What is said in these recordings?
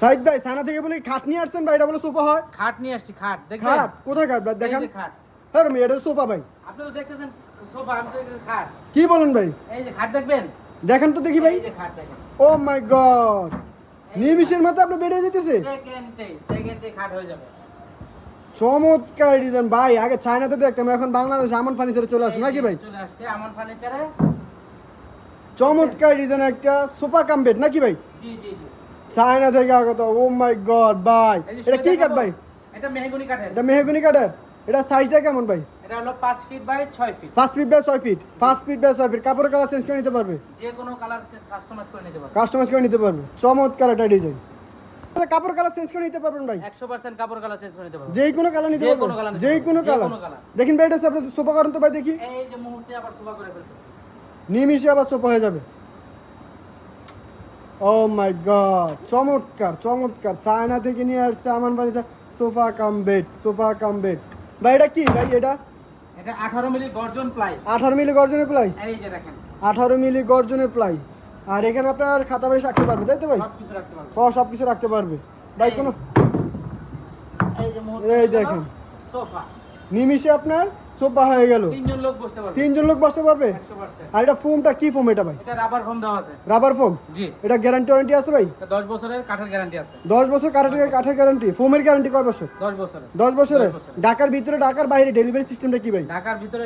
সাইদ ভাই সানা থেকে বলে খাট নিয়ে আসছেন ভাই এটা বলে সোফা হয়। খাট নিয়ে আসছি খাট দেখবেন? খাট? কোথায় খাট ভাই? দেখান। খাট। হ্যাঁ এটা সোফা ভাই। আপনি তো দেখতেছেন সোফা আমি তো খাট। কি বলেন ভাই? এই যে খাট দেখবেন? দেখেন তো দেখি ভাই। এই যে খাট দেখেন। ও মাই গড নিমিশের মতো আপনি বেড়ে যেতেছে? সেকেন্ডে সেকেন্ডে খাট হয়ে যাবে। চমৎকার ডিজাইন ভাই আগে চায়নাতে দেখতাম এখন বাংলাদেশ আমন ফার্নিচারে চলে আসে নাকি ভাই? চলে আসছে আমার ফার্নিচারে চমৎকার ডিজাইন একটা সোফা কাম বেড নাকি ভাই? জি জি জি। চায়না থেকে আগত ও মাই গড ভাই। এটা কি কাঠ ভাই? এটা মেহগনি কাঠের। এটা মেহগুনি কাঠের। এটা সাইজটা কেমন ভাই? এটা হলো পাঁচ ফিট বাই ছয় ফিট পাঁচ ফিট বাই ছয় ফিট পাঁচ ফিট বাই ছয় ফিট কাপড়ের কালার চেঞ্জ করে নিতে পারবে? যে কোনো কালার কাস্টমাইজ করে নিতে পারবে। কাস্টমাইজ করে নিতে পারবে। চমৎকার একটা ডিজাইন কাপড় কালার চেঞ্জ করে নিতে পারবেন ভাই? একশো পার্সেন্ট কাপড় কালার চেঞ্জ করে নিতে পারবে। যেই কোনো কালার নিতে পারবেন। যেই কোনো কালার। দেখেন ভাই এটা সোফা করেন তো ভাই দেখি। এই যে মুহূর্তে আবার সোফা করে ফেলতেছি। নিমিশে আবার সোফা হয়ে যাবে। ও মাই গড চমৎকার চমৎকার। চায়না থেকে নিয়ে আসছে আমার বাড়ি sofa cum bed sofa cum bed. ভাই এটা কি? ভাই এটা? এটা আঠারো মিলি গর্জন প্লাই। আঠারো মিলি গর্জনের প্লাই? এই যে দেখেন। আঠারো মিলি গর্জনের প্লাই। আর এখানে আপনার খাতা বাড়ি রাখতে পারবে তাই তো ভাই? সব কিছু রাখতে পারবে। ও সব কিছু রাখতে পারবে। ভাই কোনো এই যে এই দেখেন। সোফা। নিমিশে আপনার সোফা হয়ে গেল। তিনজন লোক বসতে পারবে। তিনজন লোক বসতে পারবে? আর এটা ফোমটা কি ফোম এটা ভাই? এটা রাবার ফোম দেওয়া আছে। Rubber foam? জি। এটা গ্যারান্টি ওয়ারেন্টি আছে ভাই? এটা দশ বছরের কাঠের গ্যারান্টি আছে। দশ বছর কাঠের কাঠের গ্যারান্টি ফোমের গ্যারান্টি কয় বছর? দশ বছরের। দশ বছরের? দশ বছরের। ঢাকার ভিতরে ঢাকার বাইরে ডেলিভারি সিস্টেমটা কি ভাই? ঢাকার ভিতরে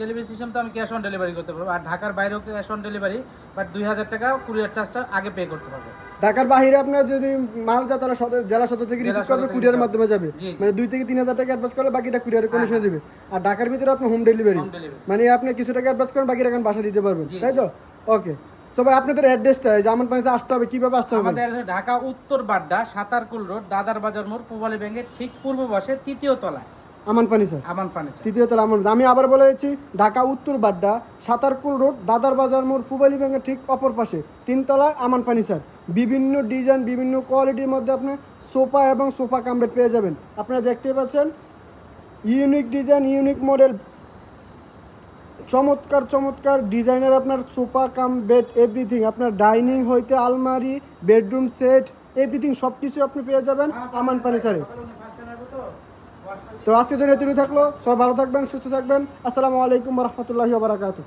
ডেলিভারি সিস্টেম তো আমি ক্যাশ অন ডেলিভারি করতে পারব। আর ঢাকার বাইরেও ক্যাশ অন ডেলিভারি বাট দুই হাজার টাকা কুরিয়ার চার্জটা আগে পে করতে পারব। ঢাকার বাইরে আপনার যদি মাল যা তারা সদর জেলা সদর থেকে রিসিভ করবে কুরিয়ারের মাধ্যমে যাবে। মানে দুই থেকে তিন হাজার টাকা অ্যাডভান্স করলে বাকিটা কুরিয়ারের কমিশনে দিবে। আর ঢাকার ভিতরে আপনি হোম ডেলিভারি মানে আপনি কিছু টাকা অ্যাডভান্স করেন বাকি টাকা বাসা দিতে পারবেন। তাই তো? ওকে তো ভাই আপনাদের অ্যাড্রেসটা যেমন পানিতে আসতে হবে কীভাবে আসতে হবে? আমাদের ঢাকা উত্তর বাড্ডা সাতারকুল রোড দাদার বাজার মোড় পূবালী ব্যাংকের ঠিক পূর্ব পাশে তৃতীয় তলায়। আমান স্যার। আমান ফার্নিচার তৃতীয় তলা আমার আমি আবার বলে দিচ্ছি ঢাকা উত্তর বাড্ডা সাতারকুল রোড দাদার বাজার মোড় পুবালি ব্যাংকের ঠিক অপর পাশে। তিনতলা আমান স্যার। বিভিন্ন ডিজাইন বিভিন্ন কোয়ালিটির মধ্যে আপনি সোফা এবং সোফা কামবেট পেয়ে যাবেন। আপনারা দেখতেই পাচ্ছেন ইউনিক ডিজাইন ইউনিক মডেল। চমৎকার চমৎকার ডিজাইনের আপনার সোফা কাম বেড এভরিথিং আপনার ডাইনিং হইতে আলমারি বেডরুম সেট এভরিথিং সব কিছু আপনি পেয়ে যাবেন আমান স্যারে। তো আজকের জন্য এতটুকু থাকল। সবাই ভালো থাকবেন সুস্থ থাকবেন। আসসালামু আলাইকুম রহমতুল্লাহি বারাকাতু